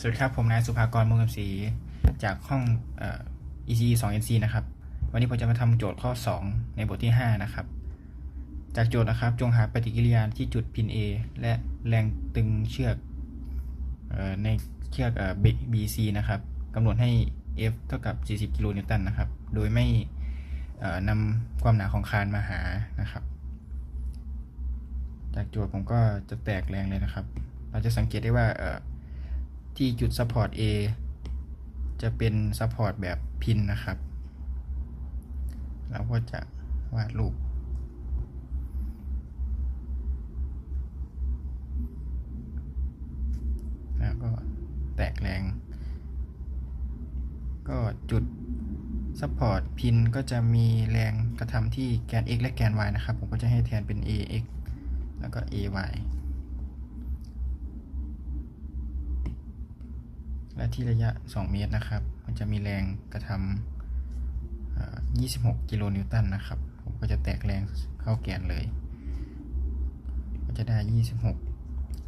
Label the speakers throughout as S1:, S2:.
S1: สวัสดีครับ ผมนายสุภากรมุงคำศรีจากห้องเอ่อ ECE 2 NC นะครับ วันนี้ผมจะมาทำโจทย์ข้อ 2 ในบทที่ 5 นะครับ จากโจทย์นะครับ จงหาปฏิกิริยาที่จุดพิน A และแรงตึงเชือกเอ่อในเชือกเอ่อ B- BC นะครับกำหนดให้ F เท่ากับ 40 กิโลนิวตันนะครับ โดยไม่เอ่อนำความหนาของคานมาหานะครับ จากโจทย์ผมก็จะแตกแรงเลยนะครับ เราจะสังเกตได้ว่าเอ่อ ที่จุด support A จะเป็น support แบบพินนะครับ เราก็จะวาดรูปแล้วก็แตกแรง ก็จุด support พินก็จะมีแรงกระทำที่แกน x และแกน y นะครับ ผมก็จะให้แทนเป็น ax แล้วก็ ay และที่ระยะ 2 เมตรนะครับ มันจะมีแรงกระทำเอ่อ26 กิโลนิวตันนะครับ ผมก็จะแตกแรงเข้าแกนเลย ก็จะได้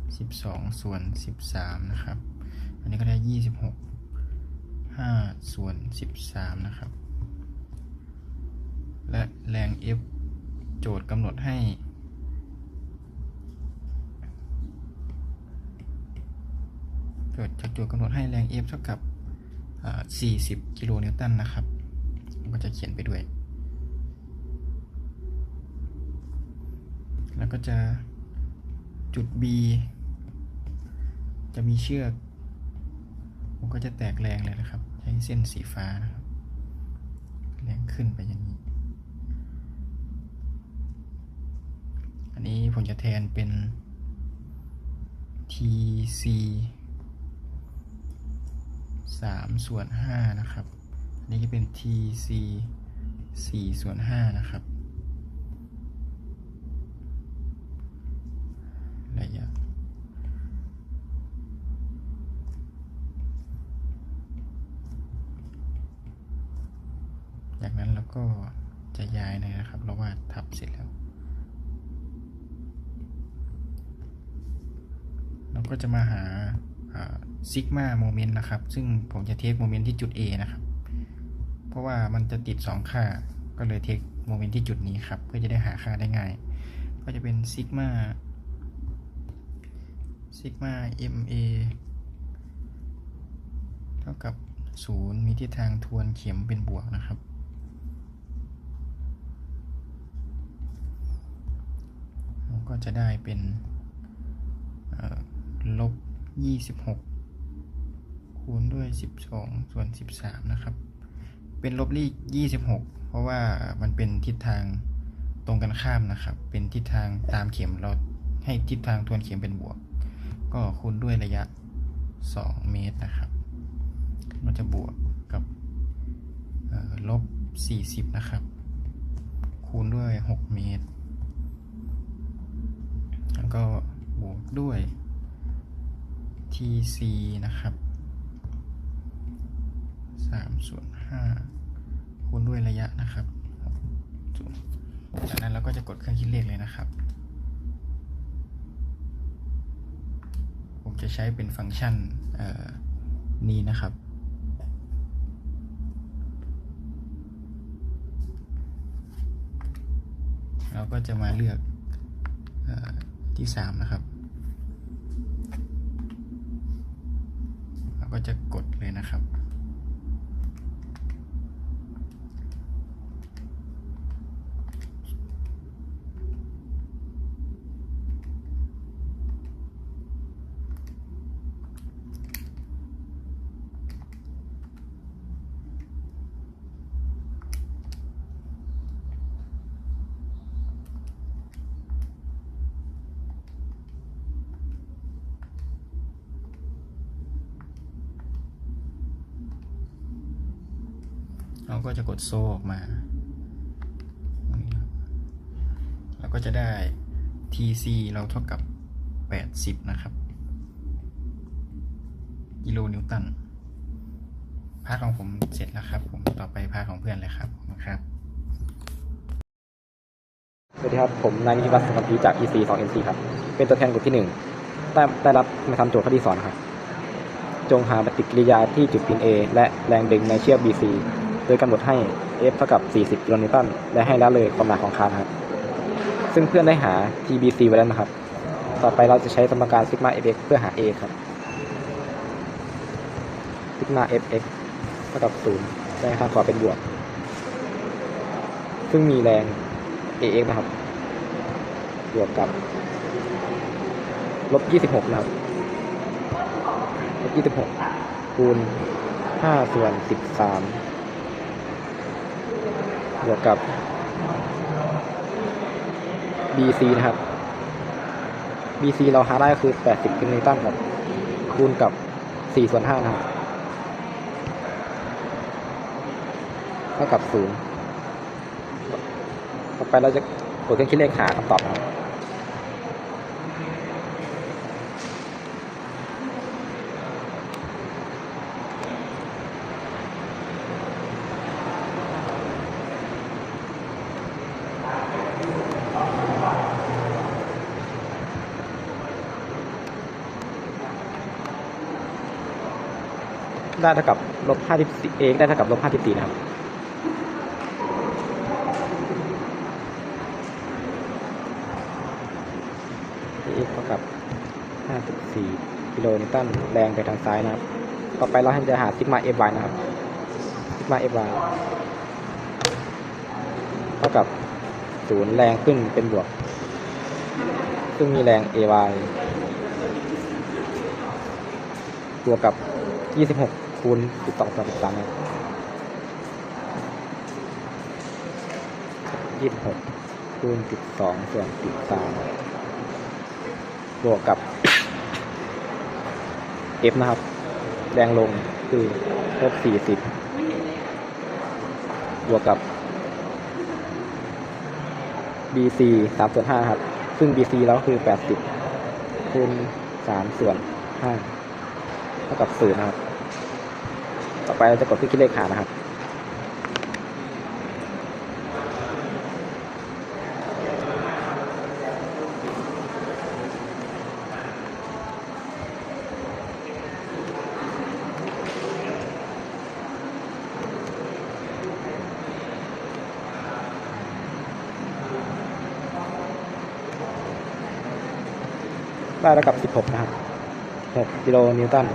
S1: 26 12 ส่วน 13 นะครับ อันนี้ก็ได้ 26 5 ส่วน 13 นะครับ และแรง F โจทย์กำหนดให้ โจทย์จากโจทย์กำหนดให้แรง F เท่ากับอ่า40 กิโลนิวตันนะครับผมก็จะเขียนไปด้วย แล้วก็จะจุด B จะมีเชือกผมก็จะแตกแรงเลยนะครับ ใช้เส้นสีฟ้านะครับ แรงขึ้นไปอย่างนี้ อันนี้ผมจะแทนเป็น TC สามส่วนห้านะครับ อันนี้จะเป็น TC สี่ส่วนห้านะครับ ระยะจากนั้นเราก็จะย้ายเลยนะครับ เราวาดทับเสร็จแล้ว เราก็จะมาหา ซิกมาโมเมนต์นะครับ ซึ่งผมจะเทคโมเมนต์ที่จุด A นะครับ เพราะว่ามันจะติด 2 ค่า ก็เลยเทคโมเมนต์ที่จุดนี้ครับ เพื่อจะได้หาค่าได้ง่าย ก็จะเป็นซิกมาซิกมา MA เท่ากับ 0 มีทิศทางทวนเข็มเป็นบวกนะครับเราก็จะได้เป็นเอ่อลบ 26 คูณด้วย 12 ส่วน 13 นะครับ เป็นลบลี่26 เพราะว่ามันเป็นทิศทางตรงกันข้ามนะครับ เป็นทิศทางตามเข็มเราให้ทิศทางทวนเข็มเป็นบวก ก็คูณด้วยระยะ 2 เมตรนะครับมันจะบวกกับเอ่อลบ 40 นะครับ คูณด้วย 6 เมตร แล้วก็บวกด้วย TC นะครับ 3ส่วน5คูณด้วยระยะนะครับจากนั้นเราก็จะกดเครื่องคิดเลขเลยนะครับ ผมจะใช้เป็นฟังก์ชันนี้นะครับเราก็จะมาเลือกออที่ 3 นะครับ เราก็จะกดเลยนะครับ เราก็จะกดโซ่ออกมาตรงนี้ครับเราก็จะได้ TC เราเท่ากับ 80 นะครับ กิโลนิวตัน พาร์ทของผมเสร็จแล้วครับ ผมต่อไปพาร์ทของเพื่อนเลยครับครับ
S2: สวัสดีครับ ผมนายนิติวัฒน์สุขพีจาก EC 2 NC ครับ เป็นตัวแทนกลุ่มที่หนึ่งได้ได้รับมาทำโจทย์คดีสอนครับ จงหาปฏิกิริยาที่จุดพิน A และแรงดึงในเชือก BC ดยกำหนดให้ F เท่ากับ 40กิโลนิวตันและให้ละเลยความหนาของคานครับซึ่งเพื่อนได้หา TBC ไว้แล้วนะครับ ต่อไปเราจะใช้สมการซิกมา fx เพื่อหา A ครับซิกมา fx เท่ากับ0แรงทางขวาเป็นบวก ซึ่งมีแรง ax นะครับ บวกกับลบ 26 นะครับลบ 26 คูณ 5 ส่วน 13 บวกกับ BC นะครับ BC เราหาได้ก็คือ 80กิโลนิวตันครับ คูณกับ 4 ส่วน5นะครับเท่ากับ 0 ต่อไปเราจะกดเครื่องคิดเลขหาคำตอบครับ ได้เท่ากับลบ54เอได้เท่ากับลบ54นะครับ x เท่ากับ54กิโลนิวตันแรงไปทางซ้ายนะครับ ต่อไปเราจะหาซิกมา fy นะครับซิกมา fy เท่ากับ0แรงขึ้นเป็นบวก ซึ่งมีแรง ay บวกกับ 26 คูณสิบสองส่วนสิบสามยี่สิบหกคูณสิบสองส่วนสิบสามบวกกับ f นะครับ แดงลงคือลบสี่สิบบวกกับ bc สามส่วนห้าครับ ซึ่ง bc แล้วคือแปดสิบคูณสามส่วนห้าเท่ากับศูนย์นะครับ ต่อไปเราจะกดเครื่องคิดเลขหานะครับ ได้แล้วกับ 16 นะครับ 6 กิโลนิวตัน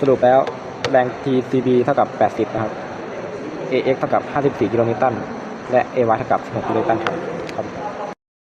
S2: สรุปแล้วแรง TCB เท่ากับ 80 นะครับ AX เท่ากับ 54 กิโลนิวตัน และ AY เท่ากับ 16 กิโลนิวตันครับครับ